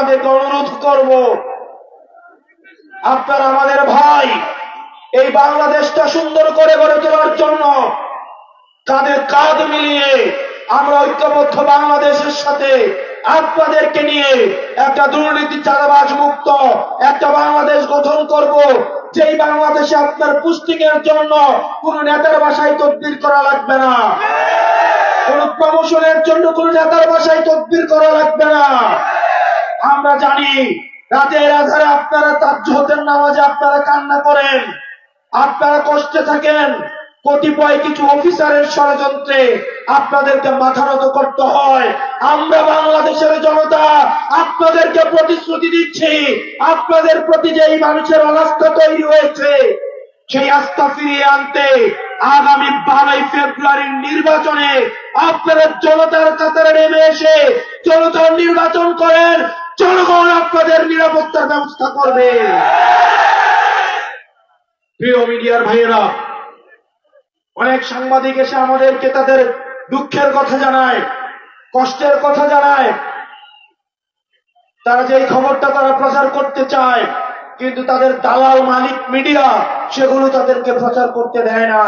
আপনাদেরকে অনুরোধ করব, আপনারা আমাদের ভাই, এই বাংলাদেশটা সুন্দর করে গড়ে তোলার জন্য কাঁধে কাঁধ মিলিয়ে আমরা ঐক্যবদ্ধ বাংলাদেশের সাথে আপনাদেরকে নিয়ে একটা দুর্নীতি চাঁদাবাজ মুক্ত একটা বাংলাদেশ গঠন করব। যেই বাংলাদেশে আপনার পুস্টিং এর জন্য কোন নেতার বাসায় তদবির করা লাগবে না। কোন প্রমোশনের জন্য কোন নেতার বাসায় তদবির করা লাগবে না। আমরা জানি রাতের আধারে আপনারা তাজ্জুদের নামাজে আপনারা কান্না করেন, আপনারা কষ্টে থাকেন, কতিপয় কিছু অফিসারের ষড়যন্ত্রে আপনাদেরকে মাথা নত করতে হয়। আমরা বাংলাদেশের জনতা আপনাদেরকে প্রতিশ্রুতি দিচ্ছি, আপনাদের প্রতি যে মানুষের অনাস্থা তৈরি হয়েছে, সেই আস্থা ফিরিয়ে আনতে আগামী বারোই ফেব্রুয়ারির নির্বাচনে আপনারা জনতার কাতারে নেমে এসে জনতার নির্বাচন করেন। জনগণ আপনাদের নিরাপত্তার ব্যবস্থা করবে। প্রিয় মিডিয়ার ভাইয়েরা, অনেক সাংবাদিক এসে আমাদেরকে তাদের দুঃখের কথা জানায়, কষ্টের কথা জানায়। তারা যে খবরটা তারা প্রচার করতে চায়, কিন্তু তাদের দালাল মালিক মিডিয়া সেগুলো তাদেরকে প্রচার করতে দেয় না।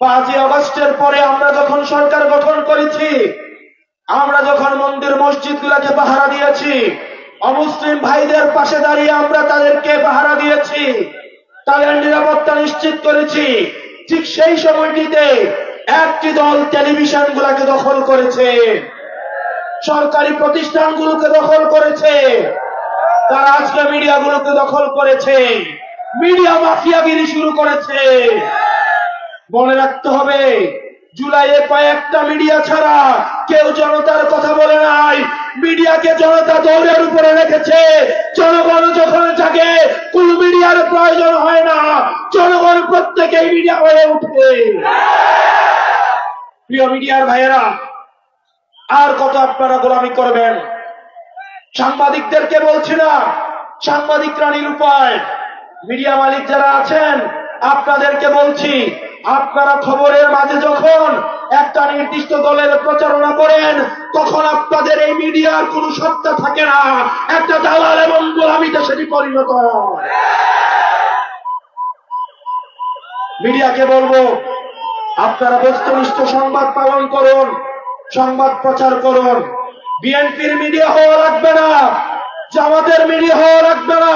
পাঁচই আগস্টের পরে আমরা যখন সরকার গঠন করেছি আমরা যখন মন্দির মসজিদ গুলাকে পাহারা দিয়েছি, অমুসলিম ভাইদের পাশে দাঁড়িয়ে আমরা তাদেরকে পাহারা দিয়েছি, তাদের নিরাপত্তা নিশ্চিত করেছি, ঠিক সেই সময়টিতে একটি দল টেলিভিশন গুলাকে দখল করেছে, সরকারি প্রতিষ্ঠানগুলোকে দখল করেছে, তারা আজকে মিডিয়াগুলোকে দখল করেছে, মিডিয়া মাফিয়াগিরি শুরু করেছে। মনে রাখতে হবে জুলাইয়ে কয়েকটা মিডিয়া ছাড়া কেউ জনতার কথা বলে নাই। মিডিয়াকে জনতা দৌড়ের উপরে রেখেছে। জনগণ যখন থাকে কোন মিডিয়ার প্রয়োজন হয় না। জনগণ প্রত্যেকেই মিডিয়া হয়ে উঠে প্রিয় মিডিয়ার ভাইয়েরা, আর কত আপনারা গোলামি করবেন? সাংবাদিকদেরকে বলছি না সাংবাদিকরা নিরুপায় মিডিয়া মালিক যারা আছেন, আপনাদেরকে বলছি আপনারা খবরের মাঝে যখন একটা নির্দিষ্ট দলের প্রচারণা করেন, তখন আপনাদের এই মিডিয়ার কোনো সত্তা থাকে না। একটা দালাল এবং গোলামিতে সেটি পরিণত মিডিয়াকে বলব, আপনারা বস্তুনিষ্ঠ সংবাদ পালন করুন, সংবাদ প্রচার করুন। বিএনপির মিডিয়া হওয়া লাগবে না, জামাতের মিডিয়া হওয়া লাগবে না,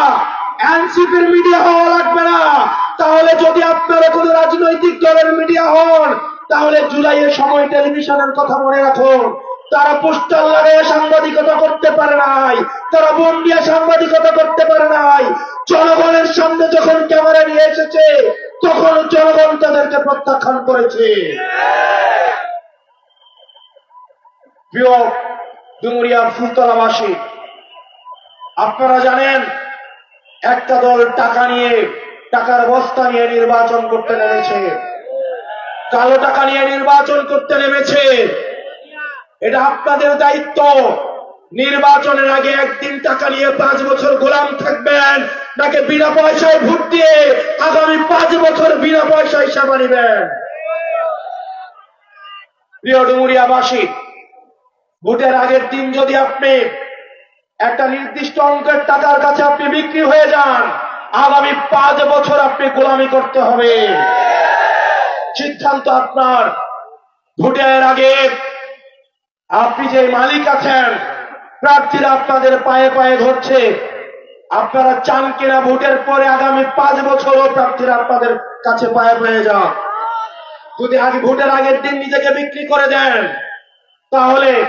এনসিপির মিডিয়া হওয়া লাগবে না। আপনারা কোন রাজনৈতিক দলের মিডিয়া হন, তাহলে জুলাইয়ের সময় টেলিভিশনের কথা মনে রাখুন। তারা পোস্টার লাগাইয়া সাংবাদিকতা করতে পারে নাই, তারা বোম দিয়ে সাংবাদিকতা করতে পারে নাই। জনগণের সামনে যখন ক্যামেরা নিয়ে এসেছে তখন জনগণ তাদেরকে প্রত্যাখ্যান করেছে। প্রিয় ডুমুরিয়া ফুলতলাবাসী আপনারা জানেন, একটা দল টাকা নিয়ে টাকার বস্তা নিয়ে নির্বাচন করতে নেমেছে। কালো টাকা নিয়ে নির্বাচন করতে নেমেছে। এটা আপনাদের দায়িত্ব। নির্বাচনের আগে একদিন টাকা নিয়ে পাঁচ বছর গোলাম থাকবেন নাকি বিনা পয়সায় ভোট দিয়ে আগামী পাঁচ বছর বিনা পয়সায় সেবা নিবেন। প্রিয় ডুমুরিয়াবাসী, ভোটের আগের দিন যদি আপনি একটা নির্দিষ্ট অঙ্কের টাকার কাছে আপনি বিক্রি হয়ে যান আগামী পাঁচ বছর আপনি গোলামি করতে হবে। সিদ্ধান্ত আপনার। ভোটের আগে আপনি যে মালিক আছেন, প্রার্থীরা আপনাদের পায়ে পায়ে ধরছে। আপনারা চান কিনা ভোটের পরে আগামী পাঁচ বছরও প্রার্থীরা আপনাদের কাছে পায়ে পায়ে যান যদি আগে ভোটের আগের দিন নিজেকে বিক্রি করে দেন, তাহলে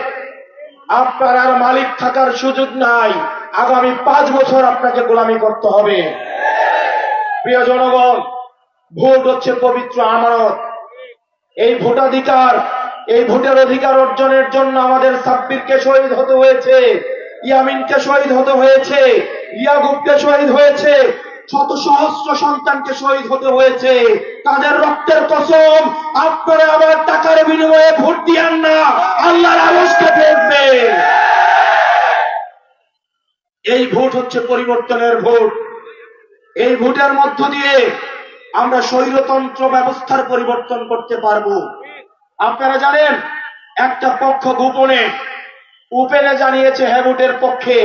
আপনার আর মালিক থাকার সুযোগ নাই। আগামী পাঁচ বছর আপনাকে গোলামি করতে হবে। প্রিয় জনগণ, ভোট হচ্ছে পবিত্র আমানত। এই ভোটাধিকার, এই ভোটের অধিকার অর্জনের জন্য আমাদের সাব্বিরকে শহীদ হতে হয়েছে, ইয়ামিনকে শহীদ হতে হয়েছে ইয়াগুবকে শহীদ হয়েছে শত সহস্র সন্তানকে শহীদ হতে হয়েছে। তাদের রক্তের কসম, আপনারা আবার টাকার বিনিময়ে ভোট দিয়ান না, আল্লাহর আড়সকে দেখবে এই ভোট হচ্ছে পরিবর্তনের ভোট। এই ভোটের মধ্য দিয়ে আমরা স্বৈরতন্ত্র ব্যবস্থার পরিবর্তন করতে পারব। আপনারা জানেন, একটা পক্ষ গোপনে উপেনে জানিয়েছে হ্যাবুটের পক্ষে।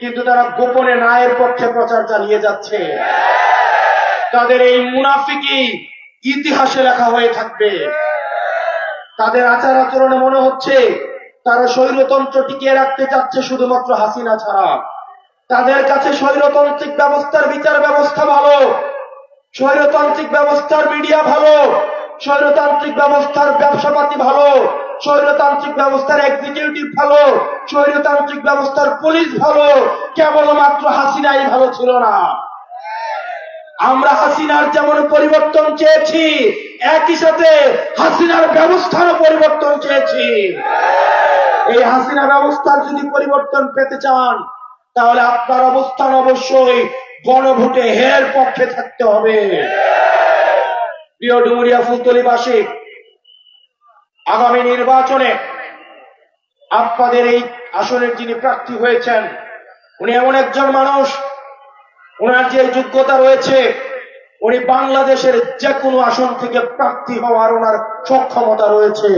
কিন্তু তারা গোপনে নায়ের পক্ষে প্রচার চালিয়ে যাচ্ছে। তাদের এই মুনাফিকি ইতিহাসে লেখা হয়ে থাকবে। তাদের আচার আচরণে মনে হচ্ছে, তারা স্বৈরতন্ত্র টিকিয়ে রাখতে চাচ্ছে শুধুমাত্র হাসিনা ছাড়া। তাদের কাছে স্বৈরতান্ত্রিক ব্যবস্থার বিচার ব্যবস্থা ভালো। স্বৈরতান্ত্রিক ব্যবস্থার মিডিয়া ভালো। স্বৈরতান্ত্রিক ব্যবস্থার ব্যবসাপাতি ভালো। স্বৈরতান্ত্রিক ব্যবস্থার এক্সিকিউটিভ ভালো। স্বৈরতান্ত্রিক ব্যবস্থার পুলিশ ভালো। কেবলমাত্র হাসিনাই ভালো ছিল না। আমরা হাসিনার যেমন পরিবর্তন চেয়েছি, একই সাথে হাসিনার ব্যবস্থারও পরিবর্তন চেয়েছি। এই হাসিনা ব্যবস্থার যদি পরিবর্তন পেতে চান তাহলে আপনার অবস্থান অবশ্যই গণভোটে হের পক্ষে থাকতে হবে। প্রিয় ডুমুরিয়া ফুলতলিবাসী, আগামী নির্বাচনে আপনাদের এই আসনের যিনি প্রার্থী হয়েছেন, উনি এমন একজন মানুষ ওনার যে যোগ্যতা রয়েছে, উনি বাংলাদেশের যে কোনো আসন থেকে প্রার্থী হওয়ার ওনার সক্ষমতা রয়েছে।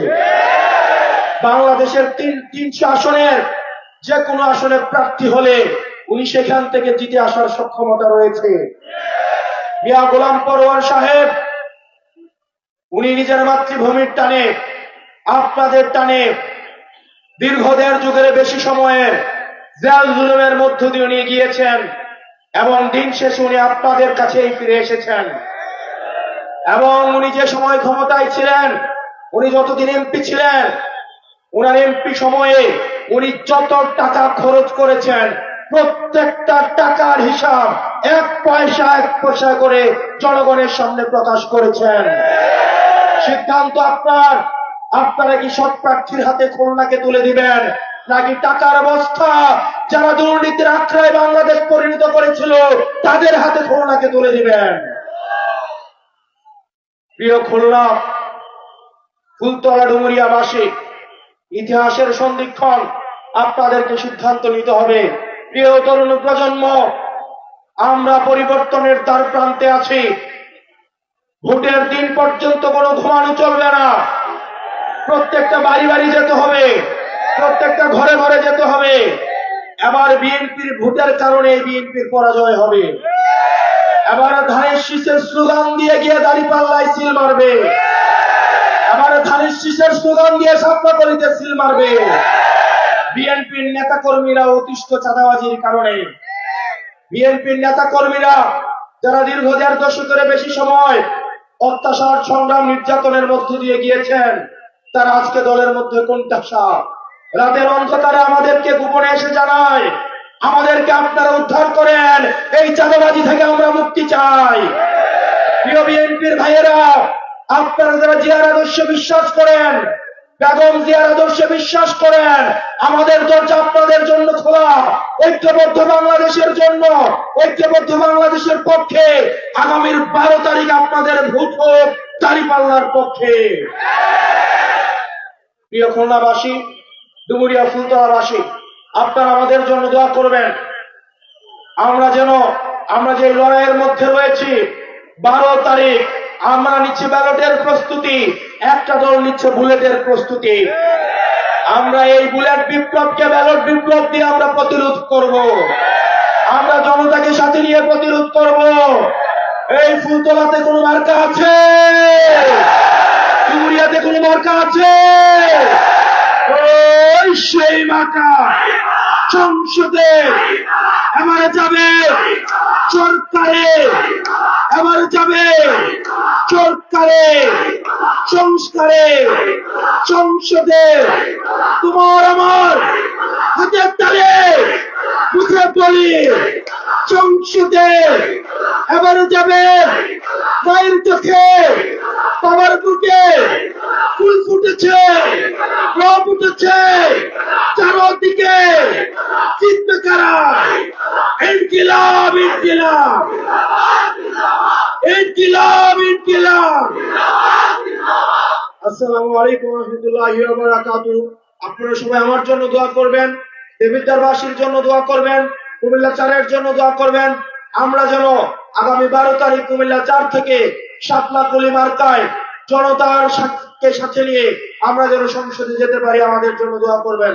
বাংলাদেশের তিন তিনশো আসনের যে কোনো আসনে প্রার্থী হলে উনি সেখান থেকে জিতে আসার সক্ষমতা রয়েছে। মিয়া গোলাম পরোয়ার সাহেব, উনি নিজের মাতৃভূমির টানে, আপনাদের টানে দীর্ঘ দেড় যুগের বেশি সময়ের জেল জুলুমের মধ্য দিয়ে উনি গিয়েছেন এবং দিন শেষে উনি আপনাদের কাছেই ফিরে এসেছেন। এবং উনি যে সময় ক্ষমতায় ছিলেন, উনি যতদিন এমপি ছিলেন ওনার এমপি সময়ে উনি যত টাকা খরচ করেছেন, প্রত্যেকটা টাকার হিসাব এক পয়সা এক পয়সা করে জনগণের সামনে প্রকাশ করেছেন। সিদ্ধান্ত আপনার। আপনারা কি সৎ প্রার্থীর হাতে খুলনাকে তুলে দিবেন, নাকি টাকার অবস্থা যারা দুর্নীতির আশ্রয় বাংলাদেশ পরিণত করেছিল, তাদের হাতে খুলনাকে তুলে দিবেন? প্রিয় খুলনা, ফুলতলা ডুমুরিয়াবাসী ইতিহাসের সন্ধিক্ষণ আপনাদেরকে সিদ্ধান্ত নিতে হবে। প্রিয় তরুণ প্রজন্ম, আমরা পরিবর্তনের দ্বার প্রান্তে আছি। ভোটের দিন পর্যন্ত কোনো ঘুমানো চলবে না। প্রত্যেকটা বাড়ি বাড়ি যেতে হবে। প্রত্যেকটা ঘরে ঘরে যেতে হবে। এবার বিএনপির ভোটের কারণে বিএনপির পরাজয় হবে। এবার ধানের শীষের স্লোগান দিয়ে গিয়ে দাড়ি পাল্লায় সিল মারবে। এবার ধানের শীষের স্লোগান দিয়ে সাপলা করিতে সিল মারবে। বিএনপির নেতা কর্মীরা অতিষ্ঠ চাঁদাবাজির কারণে। বিএনপির নেতা কর্মীরা যারা দীর্ঘ দেড় দশকের বেশি সময় অত্যাচার, সংগ্রাম, নির্যাতনের মধ্য দিয়ে গিয়েছেন, তারা আজকে দলের মধ্যে কোনটা রাতের অন্ধকারে আমাদেরকে গোপনে এসে জানায়, আমাদেরকে আপনারা উদ্ধার করেন, এই চাঁদাবাজি থেকে আমরা মুক্তি চাই। প্রিয় বিএনপির ভাইয়েরা আপনারা যারা জিয়ার আদর্শে বিশ্বাস করেন, বেগম জিয়ার আদর্শে বিশ্বাস করেন, আমাদের দরজা আপনাদের জন্য খোলা। ঐক্যবদ্ধ বাংলাদেশের জন্য, ঐক্যবদ্ধ বাংলাদেশের পক্ষে আগামীর বারো তারিখ আপনাদের ভোট হোক, দাঁড়িপাল্লার পক্ষে। প্রিয় খুলনাবাসী, ডুমুরিয়া ফুলতলাবাসী আপনারা আমাদের জন্য দোয়া করবেন। আমরা যেন, আমরা যে লড়াইয়ের মধ্যে রয়েছি, বারো তারিখ আমরা নিচ্ছি ব্যালটের প্রস্তুতি। একটা দল নিচ্ছে বুলেটের প্রস্তুতি। আমরা এই বুলেট বিপ্লবকে ব্যালট বিপ্লব দিয়ে আমরা প্রতিরোধ করব। আমরা জনতাকে সাথে নিয়ে প্রতিরোধ করব। এই ফুলতলাতে কোনো মার্কা আছে? চুরিয়াতে কোনো মার্কা আছে? ওই সেই মার্কা। সংসদে এবারে যাবে। সরকারে এবারে যাবে সরকারে সংস্কারে, সংসদে। তোমার আমার হাতের তালে মুখে বলি, সংসদে। এবারে যাবে মায়ের চোখে, বাবার বুকে ফুল ফুটেছে রব উঠেছে, চারদিকে জিতবে কারা আপনারা সবাই আমার জন্য দোয়া করবেন জন্য দোয়া করবেন, কুমিল্লা চারের জন্য দোয়া করবেন। আমরা যেন আগামী বারো তারিখ কুমিল্লা চার থেকে সাতলা কলি মার্কায় জনতার সাথে নিয়ে আমরা যেন সংসদে যেতে পারি, আমাদের জন্য দোয়া করবেন।